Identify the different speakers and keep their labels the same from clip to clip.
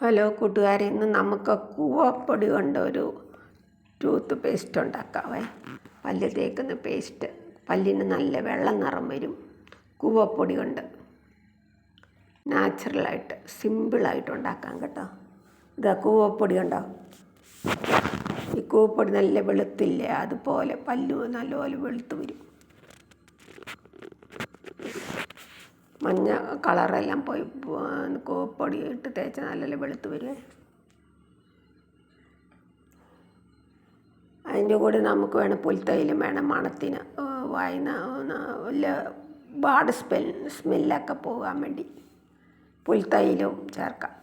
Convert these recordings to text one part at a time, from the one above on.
Speaker 1: Hello കൂട്ടുകാരെ ഇന്ന് നമുക്ക് കൂവപ്പൊടി കൊണ്ട് ഒരു ടൂത്ത് പേസ്റ്റ് ഉണ്ടാക്കാവേ. പല്ല് തേക്കുന്ന പേസ്റ്റ് പല്ലിന് നല്ല വെള്ള നിറം വരും കൂവപ്പൊടി കൊണ്ട്. നാച്ചുറലായിട്ട് സിമ്പിളായിട്ട് ഉണ്ടാക്കാം കേട്ടോ. ഇതാ കൂവപ്പൊടി ഉണ്ടോ ഈ കൂവപ്പൊടി നല്ല വെളുത്തില്ലേ അതുപോലെ പല്ലു നല്ലപോലെ വെളുത്ത് വരും. മഞ്ഞ കളറെല്ലാം പോയി പൊടി ഇട്ട് തേച്ചാൽ നല്ല വെളുത്ത് വരുവേ അതിന്റെ കൂടെ നമുക്ക് വേണം പുൽത്തൈലും വേണം മണത്തിന് വായന വല്ല ബാഡ് സ്മെൽ സ്മെല്ലൊക്കെ പോകാൻ വേണ്ടി പുൽത്തൈലും ചേർക്കാം.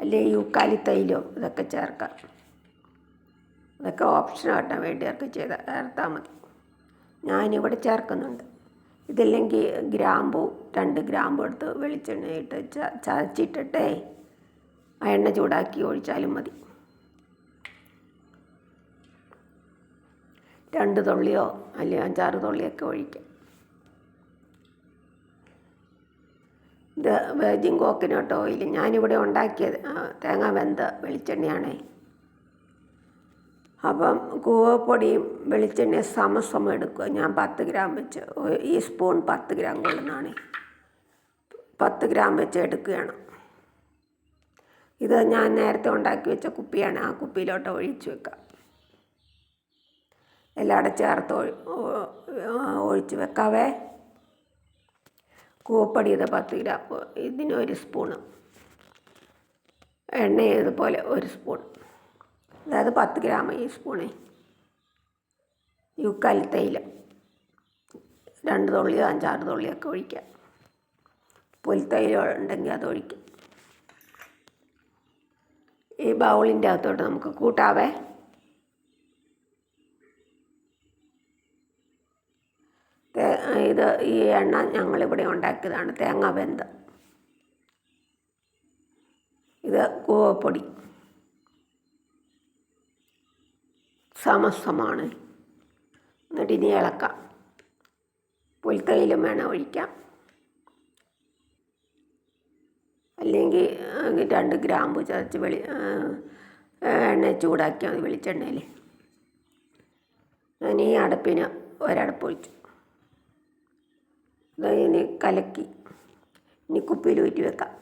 Speaker 1: അല്ലെങ്കിൽ തൈലും ഇതൊക്കെ ചേർക്കാം. ഇതൊക്കെ ഓപ്ഷൻ കിട്ടാൻ വേണ്ടിയൊക്കെ ചെയ്ത് ചേർത്താൽ മതി. ഞാനിവിടെ ചേർക്കുന്നുണ്ട്. ഇതില്ലെങ്കിൽ ഗ്രാമ്പു രണ്ട് ഗ്രാമ്പു എടുത്ത് വെളിച്ചെണ്ണയിട്ട് ചതച്ചിട്ടിട്ടേ ആ എണ്ണ ചൂടാക്കി ഒഴിച്ചാലും മതി. രണ്ട് തുള്ളിയോ അല്ലെങ്കിൽ അഞ്ചാറ് തുള്ളിയൊക്കെ ഒഴിക്കാം. ഇത് വേജിൻ കോക്കനട്ട് ഓയിൽ ഞാനിവിടെ ഉണ്ടാക്കിയത് തേങ്ങ വെന്ത വെളിച്ചെണ്ണയാണേ. അപ്പം കൂവപ്പൊടിയും വെളിച്ചെണ്ണ സമസമം എടുക്കുക. ഞാൻ പത്ത് ഗ്രാം വെച്ച് ഈ സ്പൂൺ പത്ത് ഗ്രാം കൊള്ളുന്നതാണ്. പത്ത് ഗ്രാം വെച്ച് എടുക്കുകയാണ്. ഇത് ഞാൻ നേരത്തെ ഉണ്ടാക്കി വെച്ച കുപ്പിയാണ്. ആ കുപ്പിയിലോട്ട് ഒഴിച്ചു വെക്കാം. എല്ലാം ചേർത്ത് ഒഴിച്ച് വെക്കാവേ. കൂവപ്പൊടി ഇത് പത്ത് ഗ്രാം ഇതിന് ഒരു സ്പൂണ്. എണ്ണ ഇതുപോലെ ഒരു സ്പൂൺ അതായത് പത്ത് ഗ്രാം ഈ സ്പൂണേ. യുക്കാലി തൈലം രണ്ട് തുള്ളിയോ അഞ്ചാറ് തുള്ളിയൊക്കെ ഒഴിക്കാം പുൽത്തൈലം ഉണ്ടെങ്കിൽ അത് ഒഴിക്കുക. ഈ ബൗളിന്റെ അകത്തോട്ട് നമുക്ക് കൂട്ടാവേ. ഇത് ഈ എണ്ണ ഞങ്ങളിവിടെ ഉണ്ടാക്കിയതാണ് തേങ്ങ വെന്ത. ഇത് കൂവപ്പൊടി. സമസമാണ്. എന്നിട്ട് ഇനി ഇളക്കാം. പുൽത്തൈലും വേണം ഒഴിക്കാം. അല്ലെങ്കിൽ രണ്ട് ഗ്രാമ്പു ചതച്ച് വെളി എണ്ണ ചൂടാക്കിയാൽ മതി വെളിച്ചെണ്ണയിൽ. ഞാൻ ഈ അടപ്പിന് ഒരടപ്പ് ഒഴിച്ചു. ഇനി കലക്കി ഇനി കുപ്പിയിൽ ഊറ്റി വെക്കാം.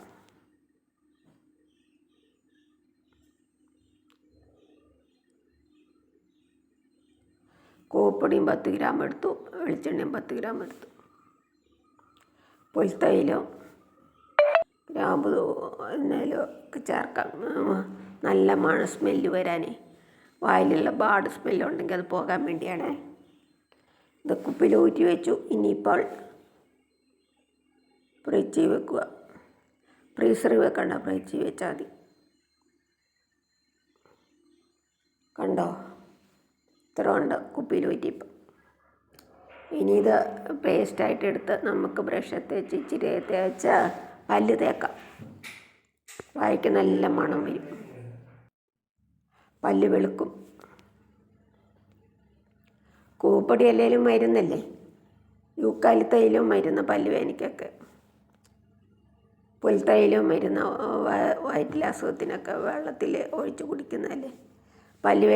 Speaker 1: കൂവപ്പൊടിയും പത്ത് ഗ്രാം എടുത്തു വെളിച്ചെണ്ണയും പത്ത് ഗ്രാം എടുത്തു. പുൽത്തൈലോ ഗ്രാമ്പു എന്നാലോ ഒക്കെ ചേർക്കാം. നല്ല മണ സ്മെല്ല് വരാനേ. വായിലുള്ള ബാഡ് സ്മെല്ലുണ്ടെങ്കിൽ അത് പോകാൻ വേണ്ടിയാണ്. ഇത് കുപ്പിൽ ഊറ്റി വെച്ചു. ഇനിയിപ്പോൾ ഫ്രിഡ്ജിൽ വെക്കുക. ഫ്രീസറിൽ വെക്കണ്ട ഫ്രിഡ്ജിൽ വെച്ചാൽ മതി കണ്ടോ ഇത്ര ഉണ്ട് കുപ്പിയിൽ ഊറ്റിയപ്പം ഇനി ഇത് പേസ്റ്റായിട്ട് എടുത്ത് നമുക്ക് ബ്രഷ് തേച്ച് ഇച്ചിരി തേച്ച പല്ല് തേക്കാം. വായിക്ക് നല്ല മണം വരും. പല്ല് വെളുക്കും. കൂപ്പടി അല്ലെങ്കിലും മരുന്നല്ലേ? യൂക്കാലിത്തൈലും മരുന്ന് പല്ല് വേനിക്കൊക്കെ പുൽത്തൈലും മരുന്ന് വയറ്റിലെ അസുഖത്തിനൊക്കെ വെള്ളത്തിൽ ഒഴിച്ച് കുടിക്കുന്നതല്ലേ? പല്ല്